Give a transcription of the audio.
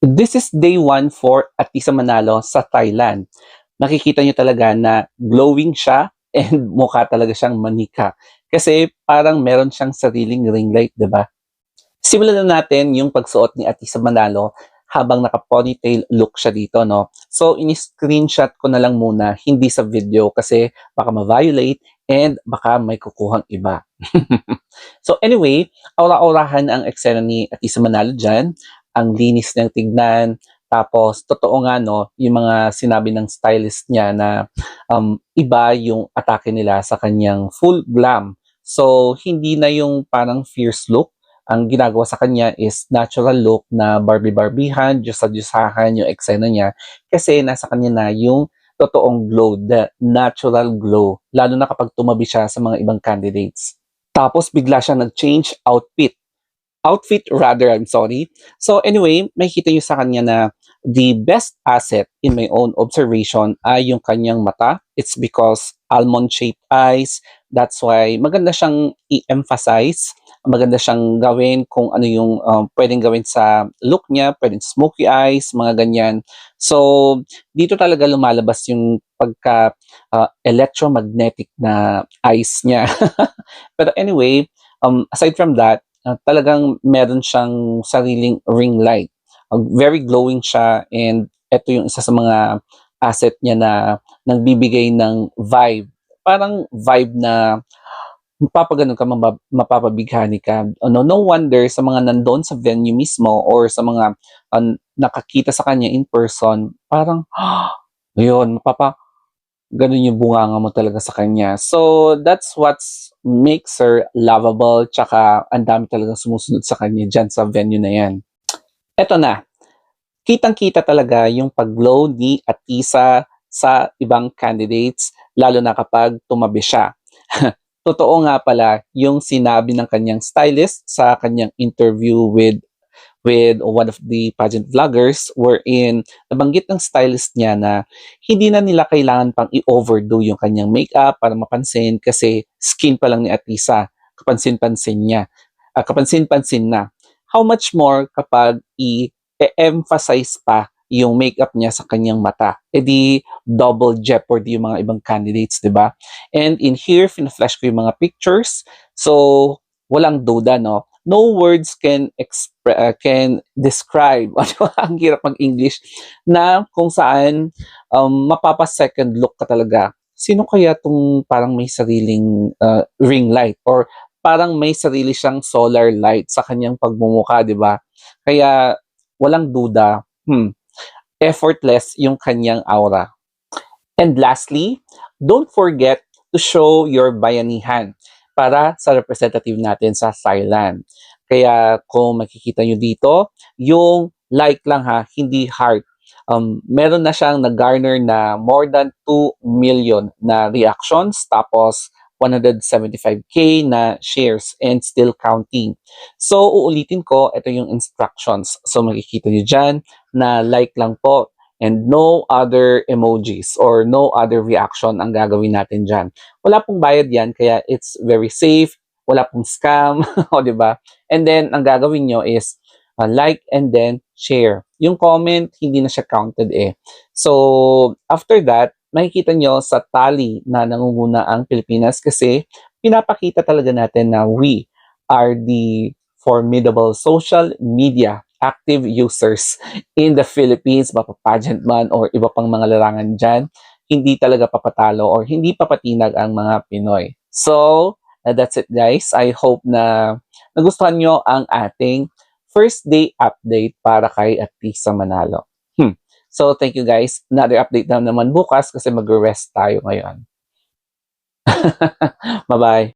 This is day one for Atisa Manalo sa Thailand. Makikita nyo talaga na glowing siya and mukha talaga siyang manika. Kasi parang meron siyang sariling ring light, di ba? Simulan na natin yung pagsuot ni Atisa Manalo habang naka-ponytail look siya dito, no? So, ini-screenshot ko na lang muna, hindi sa video kasi baka ma-violate and baka may kukuhang iba. so, anyway, aura-aurahan ang eksena ni Atisa Manalo dyan ang linis niyang tignan. Tapos, totoo nga, no, yung mga sinabi ng stylist niya na um, iba yung atake nila sa kanyang full glam. So, hindi na yung parang fierce look. Ang ginagawa sa kanya is natural look na Barbie-Barbihan, Diyos-Diyosahan yung eksena niya. Kasi nasa kanya na yung totoong glow, the natural glow. Lalo na kapag tumabi siya sa mga ibang candidates. Tapos bigla siya nag-change outfit outfit rather, I'm sorry. So anyway, makikita nyo sa kanya na the best asset in my own observation ay yung kanyang mata. It's because almond-shaped eyes. That's why maganda siyang i-emphasize. Maganda siyang gawin kung ano yung um, pwedeng gawin sa look niya. Pwedeng smoky eyes, mga ganyan. So, dito talaga lumalabas yung pagka uh, electromagnetic na eyes niya. Pero anyway, um, aside from that, uh, talagang meron siyang sariling ring light. Very glowing siya and ito yung isa sa mga asset niya na nagbibigay ng vibe. Parang vibe na mapapaganon ka, mapap- mapapabighani ka. Ano, no wonder sa mga nandun sa venue mismo or sa mga uh, nakakita sa kanya in person, parang, yun, mapapa, ganun yung bunganga mo talaga sa kanya. So, that's what makes her lovable, tsaka ang dami talaga sumusunod sa kanya dyan sa venue na yan. Eto na, kitang-kita talaga yung pag-glow ni Atisa sa ibang candidates, lalo na kapag tumabi siya. Totoo nga pala yung sinabi ng kanyang stylist sa kanyang interview with with one of the pageant vloggers wherein nabanggit ng stylist niya na hindi na nila kailangan pang i-overdo yung kanyang makeup para mapansin kasi skin pa lang ni Atisa. Kapansin-pansin niya. Uh, kapansin-pansin na. How much more kapag i-emphasize pa yung makeup niya sa kanyang mata. E di double jeopardy yung mga ibang candidates, di ba? And in here, fina-flash ko yung mga pictures. So, walang duda, no? No words can expre- uh, can describe ano ang hirap mag-English na kung saan um, mapapa second look ka talaga sino kaya tong parang may sariling uh, ring light or parang may sarili siyang solar light sa kanyang pagmumukha, di ba? Kaya walang duda, hmm, effortless yung kanyang aura. And lastly, don't forget to show your bayanihan para sa representative natin sa Thailand. Kaya kung makikita nyo dito, yung like lang ha, hindi heart. Um, meron na siyang nag-garner na more than 2 million na reactions tapos 175k na shares and still counting. So, uulitin ko, ito yung instructions. So, makikita nyo dyan na like lang po and no other emojis or no other reaction ang gagawin natin dyan. Wala pong bayad yan, kaya it's very safe, wala pong scam, o ba? And then, ang gagawin nyo is uh, like and then share. Yung comment, hindi na siya counted eh. So, after that, makikita nyo sa tally na nangunguna ang Pilipinas kasi pinapakita talaga natin na we are the formidable social media active users in the Philippines, mapapagent man or iba pang mga larangan dyan, hindi talaga papatalo or hindi papatinag ang mga Pinoy. So, uh, that's it guys. I hope na nagustuhan nyo ang ating first day update para kay Atisa Manalo. Hmm. So, thank you guys. Another update na naman bukas kasi mag-rest tayo ngayon. Bye-bye.